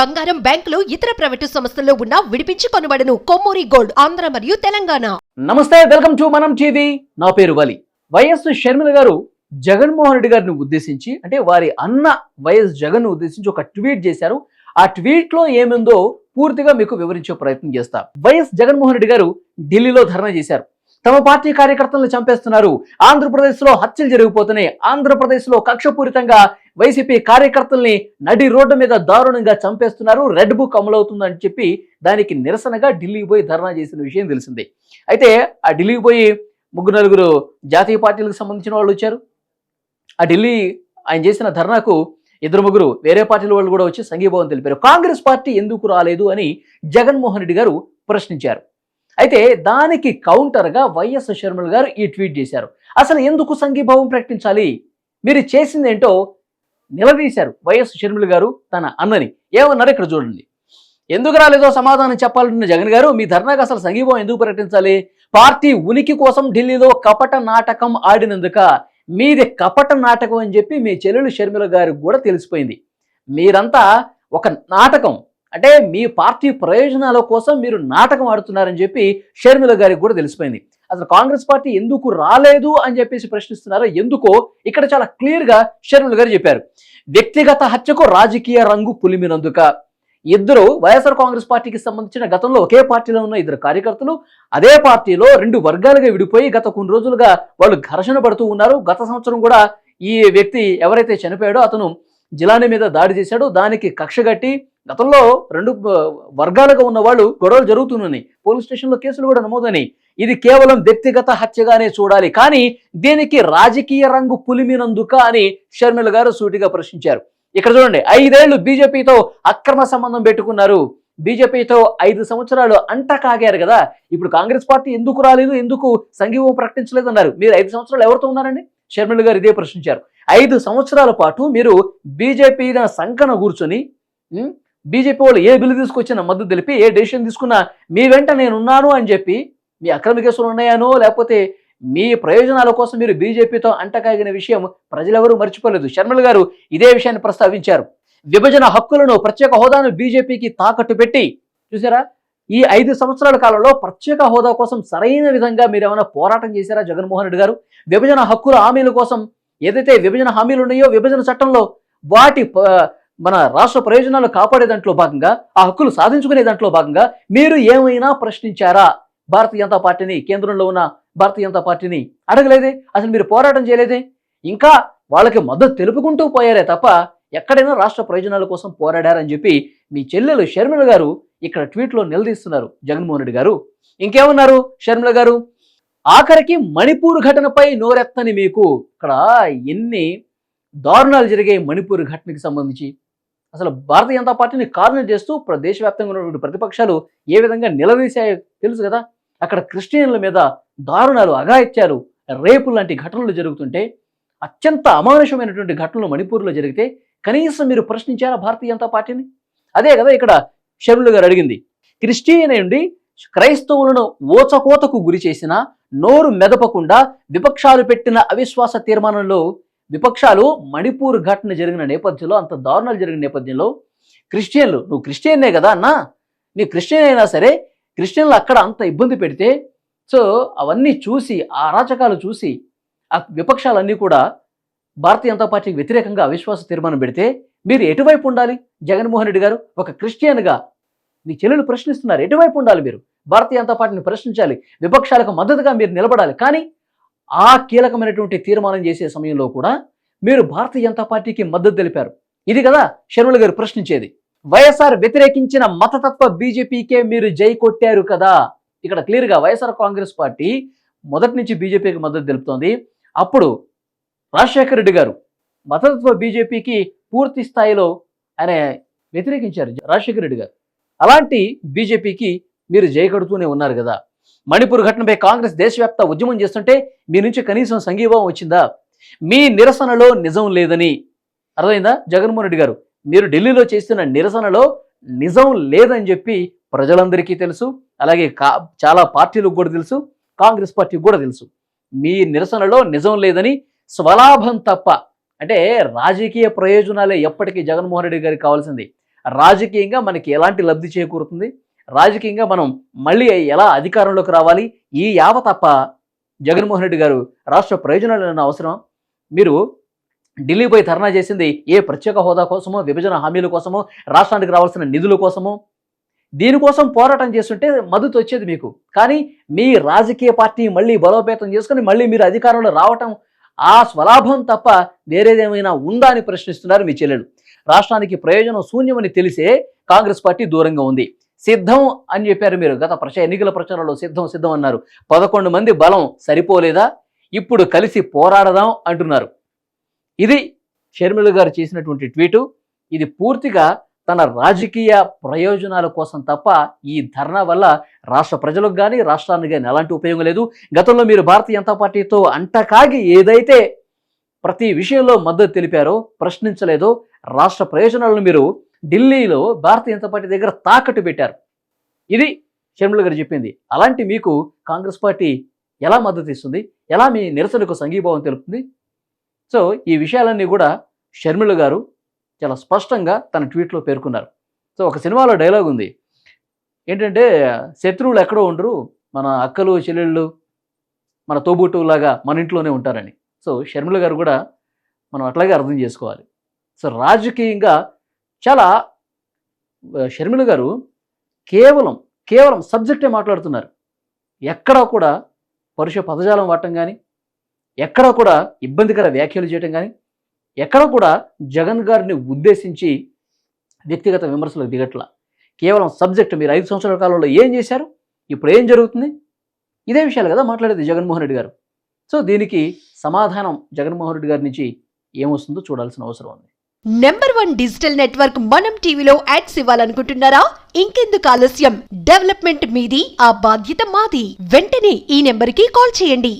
బంగారం బ్యాంకులు ఇతర ప్రైవేటు సంస్థల్లో ఉన్న విడిపించి కొనబడను కొమ్మూరి గోల్డ్ ఆంధ్ర మరియు తెలంగాణ. నమస్తే వెల్కమ్ టు మనం టీవీ. నా పేరు వలి. వైఎస్ షర్మిల గారు జగన్మోహన్ రెడ్డి గారిని ఉద్దేశించి అంటే వారి అన్న వైఎస్ జగన్ ఉద్దేశించి ఒక ట్వీట్ చేశారు. ఆ ట్వీట్లో ఏముందో పూర్తిగా మీకు వివరించే ప్రయత్నం చేస్తా. వైఎస్ జగన్మోహన్ రెడ్డి గారు ఢిల్లీలో ధర్నా చేశారు. తమ పార్టీ కార్యకర్తలను చంపేస్తున్నారు. ఆంధ్రప్రదేశ్లో హత్యలు జరిగిపోతున్నాయి. ఆంధ్రప్రదేశ్లో కక్షపూరితంగా వైసీపీ కార్యకర్తల్ని నడి రోడ్డు మీద దారుణంగా చంపేస్తున్నారు రెడ్ బుక్ అమలవుతుందని చెప్పి దానికి నిరసనగా ఢిల్లీకి పోయి ధర్నా చేసిన విషయం తెలిసిందే. అయితే ఆ ఢిల్లీకి పోయి ముగ్గురు నలుగురు జాతీయ పార్టీలకు సంబంధించిన వాళ్ళు వచ్చారు. ఆ ఢిల్లీ ఆయన చేసిన ధర్నాకు ఇద్దరు ముగ్గురు వేరే పార్టీల వాళ్ళు కూడా వచ్చి సంఘీభావం తెలిపారు. కాంగ్రెస్ పార్టీ ఎందుకు రాలేదు అని జగన్మోహన్ రెడ్డి గారు ప్రశ్నించారు. అయితే దానికి కౌంటర్గా వైఎస్ షర్మిల గారు ఈ ట్వీట్ చేశారు. అసలు ఎందుకు సంఘీభావం ప్రకటించాలి? మీరు చేసింది ఏంటో నిలదీశారు వైఎస్ షర్మిల గారు తన అన్నని. ఏమన్నారు ఇక్కడ చూడండి. ఎందుకు రాలేదో సమాధానం చెప్పాలంటున్న జగన్ గారు మీ ధర్నాకు అసలు సంఘీభావం ఎందుకు ప్రకటించాలి? పార్టీ ఉనికి కోసం ఢిల్లీలో కపట నాటకం ఆడినందుక మీది కపట నాటకం అని చెప్పి మీ చెల్లెలు షర్మిల గారికి కూడా తెలిసిపోయింది. మీరంతా ఒక నాటకం అంటే మీ పార్టీ ప్రయోజనాల కోసం మీరు నాటకం ఆడుతున్నారని చెప్పి షర్మిల గారికి కూడా తెలిసిపోయింది. అసలు కాంగ్రెస్ పార్టీ ఎందుకు రాలేదు అని చెప్పేసి ప్రశ్నిస్తున్నారో ఎందుకో ఇక్కడ చాలా క్లియర్గా షర్మిల గారు చెప్పారు. వ్యక్తిగత హత్యకు రాజకీయ రంగు పులిమినందుక. ఇద్దరు వైఎస్ఆర్ కాంగ్రెస్ పార్టీకి సంబంధించిన గతంలో ఒకే పార్టీలో ఉన్న ఇద్దరు కార్యకర్తలు అదే పార్టీలో రెండు వర్గాలుగా విడిపోయి గత కొన్ని రోజులుగా వాళ్ళు ఘర్షణ పడుతూ ఉన్నారు. గత సంవత్సరం కూడా ఈ వ్యక్తి ఎవరైతే చనిపోయాడో అతను జిలాని మీద దాడి చేశాడు. దానికి కక్షగట్టి గతంలో రెండు వర్గాలుగా ఉన్న వాళ్ళు గొడవలు జరుగుతున్నాయి. పోలీస్ స్టేషన్లో కేసులు కూడా నమోదని ఇది కేవలం వ్యక్తిగత హత్యగానే చూడాలి. కానీ దీనికి రాజకీయ రంగు పులిమినందుక అని షర్మిల గారు సూటిగా ప్రశ్నించారు. ఇక్కడ చూడండి ఐదేళ్ళు బీజేపీతో అక్రమ సంబంధం పెట్టుకున్నారు. బీజేపీతో ఐదు సంవత్సరాలు అంట కాగారు కదా. ఇప్పుడు కాంగ్రెస్ పార్టీ ఎందుకు రాలేదు ఎందుకు సంఘీవం ప్రకటించలేదు అన్నారు మీరు ఐదు సంవత్సరాలు ఎవరితో ఉన్నారండి? షర్మిల గారు ఇదే ప్రశ్నించారు. ఐదు సంవత్సరాల పాటు మీరు బీజేపీ సంకన కూర్చొని బీజేపీ వాళ్ళు ఏ బిల్లు తీసుకొచ్చినా మద్దతు తెలిపి ఏ డెసిషన్ తీసుకున్నా మీ వెంట నేను ఉన్నాను అని చెప్పి మీ అక్రమ కేసులు ఉన్నాయానో లేకపోతే మీ ప్రయోజనాల కోసం మీరు బీజేపీతో అంటకాగిన విషయం ప్రజలెవరూ మర్చిపోలేదు. షర్మిల గారు ఇదే విషయాన్ని ప్రస్తావించారు. విభజన హక్కులను ప్రత్యేక హోదాను బీజేపీకి తాకట్టు పెట్టి చూసారా? ఈ ఐదు సంవత్సరాల కాలంలో ప్రత్యేక హోదా కోసం సరైన విధంగా మీరు ఏమైనా పోరాటం చేశారా జగన్మోహన్ రెడ్డి గారు? విభజన హక్కుల హామీల కోసం ఏదైతే విభజన హామీలు ఉన్నాయో విభజన చట్టంలో వాటి ప- మన రాష్ట్ర ప్రయోజనాలు కాపాడే దాంట్లో భాగంగా ఆ హక్కులు సాధించుకునే దాంట్లో భాగంగా మీరు ఏమైనా ప్రశ్నించారా? భారతీయ జనతా పార్టీని కేంద్రంలో ఉన్న భారతీయ జనతా పార్టీని అడగలేదే? అసలు మీరు పోరాటం చేయలేదే? ఇంకా వాళ్ళకి మద్దతు తెలుపుకుంటూ పోయారే తప్ప ఎక్కడైనా రాష్ట్ర ప్రయోజనాల కోసం పోరాడారని చెప్పి మీ చెల్లెలు షర్మిల గారు ఇక్కడ ట్వీట్లో నిలదీస్తున్నారు. జగన్మోహన్ రెడ్డి గారు. ఇంకేమన్నారు షర్మిల గారు? ఆఖరికి మణిపూర్ ఘటనపై నోరెత్తని మీకు. ఇక్కడ ఎన్ని దారుణాలు జరిగాయి మణిపూర్ ఘటనకి సంబంధించి. అసలు భారతీయ జనతా పార్టీని కార్నర్ చేస్తూ దేశవ్యాప్తంగా ఉన్నటువంటి ప్రతిపక్షాలు ఏ విధంగా నిలదీశాయో తెలుసు కదా? అక్కడ క్రిస్టియన్ల మీద దారుణాలు అఘాయిత్యాలు రేపు లాంటి ఘటనలు జరుగుతుంటే అత్యంత అమానుషమైనటువంటి ఘటనలు మణిపూర్లో జరిగితే కనీసం మీరు ప్రశ్నించారా భారతీయ జనతా పార్టీని? అదే కదా ఇక్కడ షర్మిల గారు అడిగింది. క్రిస్టియన్ నుండి క్రైస్తవులను ఓచకోతకు గురి చేసిన నోరు మెదపకుండా విపక్షాలు పెట్టిన అవిశ్వాస తీర్మానంలో విపక్షాలు మణిపూర్ ఘటన జరిగిన నేపథ్యంలో అంత దారుణాలు జరిగిన నేపథ్యంలో క్రిస్టియన్లు నువ్వు క్రిస్టియన్నే కదా అన్నా? నీ క్రిస్టియన్ అయినా సరే క్రిస్టియన్లు అక్కడ అంత ఇబ్బంది పెడితే సో అవన్నీ చూసి ఆ అరాచకాలు చూసి ఆ విపక్షాలన్నీ కూడా భారతీయ జనతా పార్టీకి వ్యతిరేకంగా అవిశ్వాస తీర్మానం పెడితే మీరు ఎటువైపు ఉండాలి? జగన్మోహన్ రెడ్డి గారు ఒక క్రిస్టియన్గా మీ చెల్లెలు ప్రశ్నిస్తున్నారు. ఎటువైపు ఉండాలి మీరు? భారతీయ జనతా పార్టీని ప్రశ్నించాలి. విపక్షాలకు మద్దతుగా మీరు నిలబడాలి. కానీ ఆ కీలకమైనటువంటి తీర్మానం చేసే సమయంలో కూడా మీరు భారతీయ జనతా పార్టీకి మద్దతు తెలిపారు. ఇది కదా షర్మిల గారు ప్రశ్నించేది. వైఎస్ఆర్ వ్యతిరేకించిన మతతత్వ బీజేపీకే మీరు జై కొట్టారు కదా. ఇక్కడ క్లియర్గా వైఎస్ఆర్ కాంగ్రెస్ పార్టీ మొదటి నుంచి బీజేపీకి మద్దతు తెలుపుతోంది. అప్పుడు రాజశేఖర రెడ్డి గారు మతతత్వ బీజేపీకి పూర్తి స్థాయిలో ఆయన వ్యతిరేకించారు రాజశేఖర రెడ్డి గారు. అలాంటి బీజేపీకి మీరు జై కడుతూనే ఉన్నారు కదా. మణిపూర్ ఘటనపై కాంగ్రెస్ దేశవ్యాప్త ఉద్యమం చేస్తుంటే మీ నుంచి కనీసం సంఘీభావం వచ్చిందా? మీ నిరసనలో నిజం లేదని. అర్థమైందా? జగన్మోహన్ రెడ్డి గారు మీరు ఢిల్లీలో చేస్తున్న నిరసనలో నిజం లేదని చెప్పి ప్రజలందరికీ తెలుసు. అలాగే కా చాలా పార్టీలకు కూడా తెలుసు కాంగ్రెస్ పార్టీకి కూడా తెలుసు. మీ నిరసనలో నిజం లేదని స్వలాభం తప్ప అంటే రాజకీయ ప్రయోజనాలే ఎప్పటికీ జగన్మోహన్ రెడ్డి గారికి కావాల్సింది. రాజకీయంగా మనకి ఎలాంటి లబ్ధి చేకూరుతుంది? రాజకీయంగా మనం మళ్ళీ ఎలా అధికారంలోకి రావాలి? ఈ యావ తప్ప జగన్మోహన్ రెడ్డి గారు రాష్ట్ర ప్రయోజనాలు అవసరం. మీరు ఢిల్లీ పోయి ధర్నా చేసింది ఏ ప్రత్యేక హోదా కోసమో విభజన హామీల కోసమో రాష్ట్రానికి రావాల్సిన నిధుల కోసమో? దీనికోసం పోరాటం చేస్తుంటే మద్దతు వచ్చేది మీకు. కానీ మీ రాజకీయ పార్టీ మళ్ళీ బలోపేతం చేసుకుని మళ్ళీ మీరు అధికారంలో రావటం ఆ స్వలాభం తప్ప వేరేదేమైనా ఉందా అని ప్రశ్నిస్తున్నారు మీ చెల్లెలు. రాష్ట్రానికి ప్రయోజనం శూన్యమని తెలిసే కాంగ్రెస్ పార్టీ దూరంగా ఉంది. సిద్ధం అని చెప్పారు మీరు. గత ప్రచ ఎన్నికల ప్రచారంలో సిద్ధం సిద్ధం అన్నారు. పదకొండు మంది బలం సరిపోలేదా? ఇప్పుడు కలిసి పోరాడదాం అంటున్నారు. ఇది షర్మిల గారు చేసినటువంటి ట్వీటు. ఇది పూర్తిగా తన రాజకీయ ప్రయోజనాల కోసం తప్ప ఈ ధర్నా వల్ల రాష్ట్ర ప్రజలకు కానీ రాష్ట్రానికి కానీ ఎలాంటి ఉపయోగం లేదు. గతంలో మీరు భారతీయ జనతా పార్టీతో అంటకాగి ఏదైతే ప్రతి విషయంలో మద్దతు తెలిపారో ప్రశ్నించలేదో రాష్ట్ర ప్రయోజనాలను మీరు ఢిల్లీలో భారతీయ జనతా పార్టీ దగ్గర తాకట్టు పెట్టారు. ఇది షర్మిల గారు చెప్పింది. అలాంటి మీకు కాంగ్రెస్ పార్టీ ఎలా మద్దతు ఇస్తుంది? ఎలా మీ నిరసనకు సంఘీభావం తెలుపుతుంది? సో ఈ విషయాలన్నీ కూడా షర్మిల గారు చాలా స్పష్టంగా తన ట్వీట్లో పేర్కొన్నారు. సో ఒక సినిమాలో డైలాగ్ ఉంది. ఏంటంటే శత్రువులు ఎక్కడో ఉండరు. మన అక్కలు చెల్లెళ్ళు మన తోబుట్టువులాగా మన ఇంట్లోనే ఉంటారని. సో షర్మిల గారు కూడా మనం అట్లాగే అర్థం చేసుకోవాలి. సో రాజకీయంగా చాలా షర్మిల గారు కేవలం కేవలం సబ్జెక్టే మాట్లాడుతున్నారు. ఎక్కడా కూడా పరుష పదజాలం వాడటం కానీ ఎక్కడా కూడా ఇబ్బందికర వ్యాఖ్యలు చేయటం కానీ ఎక్కడా కూడా జగన్ గారిని ఉద్దేశించి వ్యక్తిగత విమర్శలకు దిగట్ల. కేవలం సబ్జెక్ట్ మీరు ఐదు సంవత్సరాల కాలంలో ఏం చేశారు? ఇప్పుడు ఏం జరుగుతుంది? ఇదే విషయాలు కదా మాట్లాడేది జగన్మోహన్ రెడ్డి గారు. సో దీనికి సమాధానం జగన్మోహన్ రెడ్డి గారి నుంచి ఏమొస్తుందో చూడాల్సిన అవసరం ఉంది. నెంబర్ వన్ డిజిటల్ నెట్వర్క్ మనం టీవీలో యాడ్స్ ఇవ్వాలనుకుంటున్నారా? ఇంకెందుకు ఆలస్యం? డెవలప్మెంట్ మీది ఆ బాధ్యత మాది. వెంటనే ఈ నెంబర్కి కాల్ చేయండి.